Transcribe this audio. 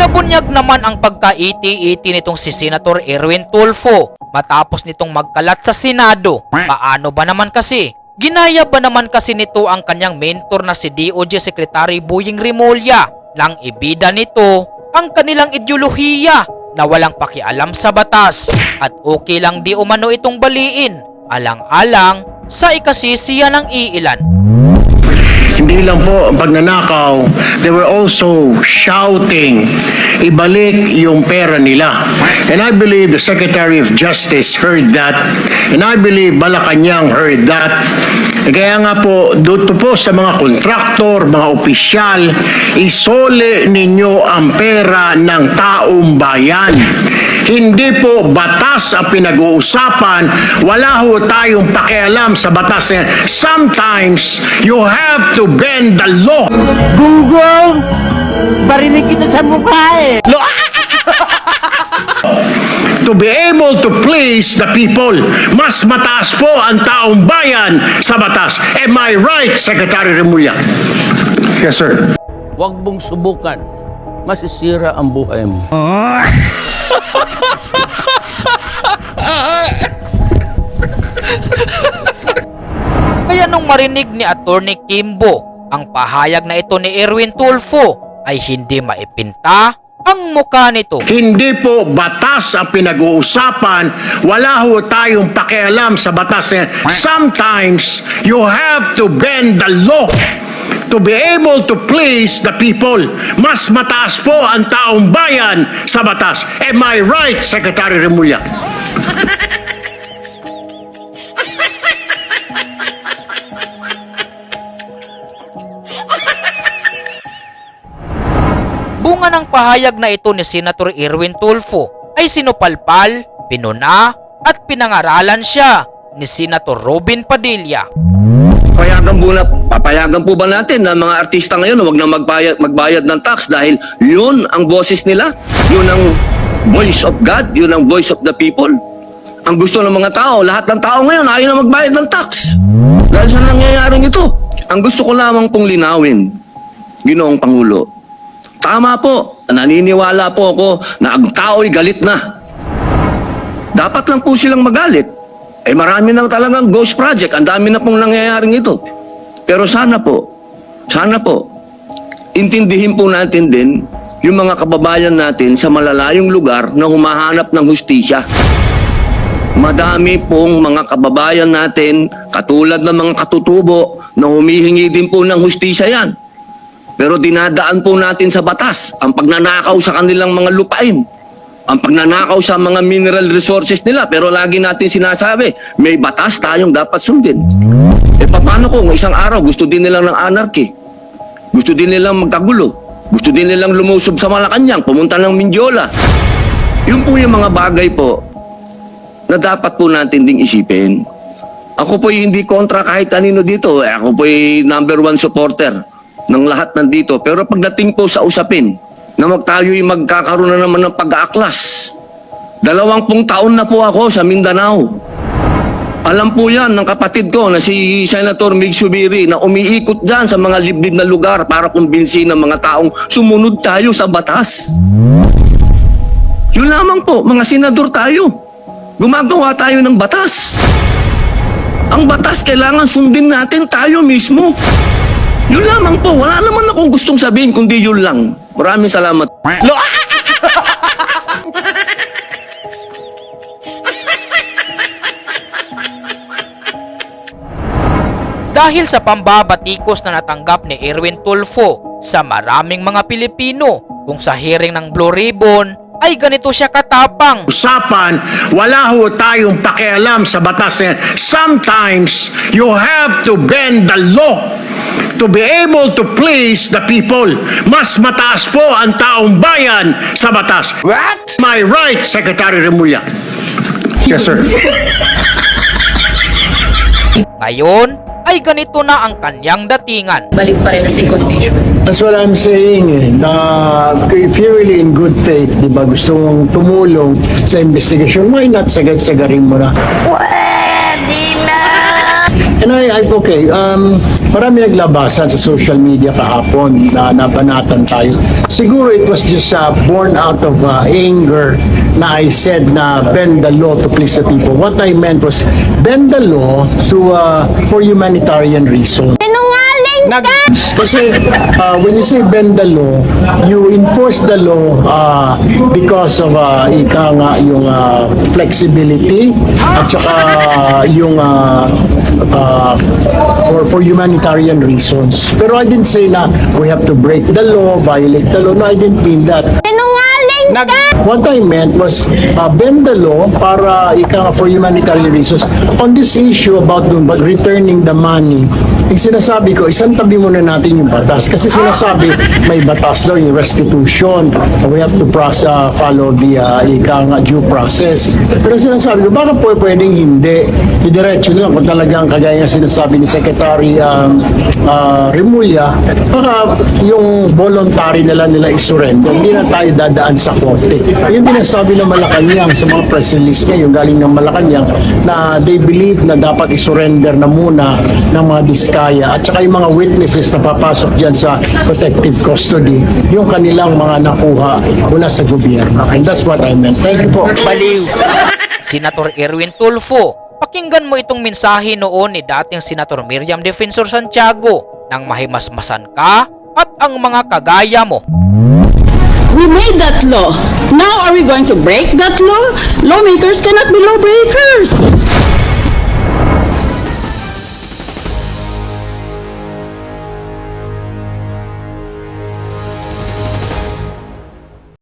Nabunyag naman ang pagka-iti-iti nitong si Senator Erwin Tulfo matapos nitong magkalat sa Senado. Paano ba naman kasi? Ginaya ba naman kasi nito ang kanyang mentor na si DOJ Secretary Boying Rimulya lang ibida nito ang kanilang ideolohiya na walang pakialam sa batas at okay lang di umano itong baliin alang-alang sa ikasisiya ng iilan. Hindi lang po ang pagnanakaw, they were also shouting, ibalik yung pera nila. And I believe the Secretary of Justice heard that. And I believe Malacanang heard that. Kaya nga po, dito po sa mga kontraktor, mga opisyal, isole ninyo ang pera ng taong bayan. Hindi po batas ang pinag-uusapan. Wala ho tayong pakialam sa batas. Sometimes, you have to bend the law. Gunggong! Barinig kita sa mukha eh! to be able to please the people. Mas mataas po ang taong bayan sa batas. Am I right, Secretary Remulla? Yes, sir. Huwag mong subukan. Masisira ang buhay mo. Marinig ni Attorney Kimbo ang pahayag na ito ni Erwin Tulfo ay hindi maipinta ang muka nito. Hindi po batas ang pinag-uusapan. Wala ho tayong pakialam sa batas. Sometimes, you have to bend the law to be able to please the people. Mas mataas po ang taong bayan sa batas. Am I right, Secretary Remulla? Bunga ng pahayag na ito ni Senator Erwin Tulfo ay sinupalpal, pinuna at pinangaralan siya ni Senator Robin Padilla. Payagan po na, papayagan po ba natin na mga artista ngayon huwag na magbayad, magbayad ng tax dahil yun ang boses nila, yun ang voice of God, yun ang voice of the people. Ang gusto ng mga tao, lahat ng tao ngayon ayaw na magbayad ng tax. Dahil sa nangyayaring ito, ang gusto ko lamang pong linawin, Ginoong Pangulo, tama po, naniniwala po ako na ang tao'y galit na. Dapat lang po silang magalit. Eh marami nang talagang ghost project. Ang dami na pong nangyayaring ito. Pero sana po, sana po, intindihin po natin din yung mga kababayan natin sa malalayong lugar na humahanap ng hustisya. Madami pong mga kababayan natin, katulad ng mga katutubo, na humihingi din po ng hustisya yan. Pero dinadaan po natin sa batas ang pagnanakaw sa kanilang mga lupain. Ang pagnanakaw sa mga mineral resources nila. Pero lagi natin sinasabi, may batas tayong dapat sundin. E paano kung isang araw gusto din nilang ng anarchy? Gusto din nilang magkagulo? Gusto din nilang lumusob sa Malacanang, pumunta ng Mindiola? Yun po yung mga bagay po na dapat po natin ding isipin. Ako po hindi kontra kahit kanino dito. Eh, Ako po number one supporter ng lahat nandito. Pero pagdating po sa usapin, na mag tayo'y magkakaroon na naman ng pag-aaklas. Dalawampung taon na po ako sa Mindanao. Alam po yan ng kapatid ko na si Senator Mig Subiri na umiikot dyan sa mga liblib na lugar para kumbinsin ng mga taong sumunod tayo sa batas. Yun lamang po, mga senador tayo. Gumagawa tayo ng batas. Ang batas kailangan sundin natin tayo mismo. Yun lamang po, wala naman akong gustong sabihin kundi yun lang. Maraming salamat. Dahil sa pambabatikos na natanggap ni Erwin Tulfo sa maraming mga Pilipino kung sa hearing ng Blue Ribbon ay ganito siya katapang. usapan, wala ho tayong pakialam sa batas. Sometimes, you have to bend the law to be able to please the people. Mas mataas po ang taong bayan sa batas. What? I right, Secretary Remulla? Yes, sir. Ngayon ay ganito na ang kanyang datingan. balik pa rin sa condition. That's what I'm saying eh, na if you're really in good faith, di ba, gusto mong tumulong sa investigation, why not sagad-sagarin mo na? Pwede na! And I, I okay, um, marami naglabasan sa social media kahapon na nabanatan tayo. Siguro it was just uh, born out of uh, anger na I said na bend the law to please the people. What I meant was bend the law to uh, for humanitarian reasons. Sinungaling Nag kasi uh, when you say bend the law, you enforce the law uh, because of uh, ika nga yung uh, flexibility at saka yung uh, uh, for for humanitarian reasons. Pero I didn't say na we have to break the law, violate the law. No, I didn't mean that. Nag, what I meant was uh, bend the law para ika for humanitarian reasons. On this issue about dun, but returning the money, yung sinasabi ko, isang tabi muna natin yung batas. Kasi sinasabi, may batas daw yung restitution. We have to process, uh, follow the uh, ika due process. Pero sinasabi ko, baka po pwedeng hindi. Idiretso na lang kung talagang kagaya nga sinasabi ni Secretary um, uh, Remulla, baka yung voluntary nila nila isurrender, hindi na tayo dadaan sa korte. Yung binasabi ng Malacanang sa mga press release niya, yung galing ng Malacanang, na they believe na dapat isurrender na muna ng mga diskaya at saka yung mga witnesses na papasok dyan sa protective custody, yung kanilang mga nakuha mula sa gobyerno. And that's what I meant. Thank you po. Senator Erwin Tulfo, pakinggan mo itong mensahe noon ni dating Senator Miriam Defensor Santiago nang mahimasmasan ka at ang mga kagaya mo. We made that law. Now are we going to break that law? Lawmakers cannot be lawbreakers.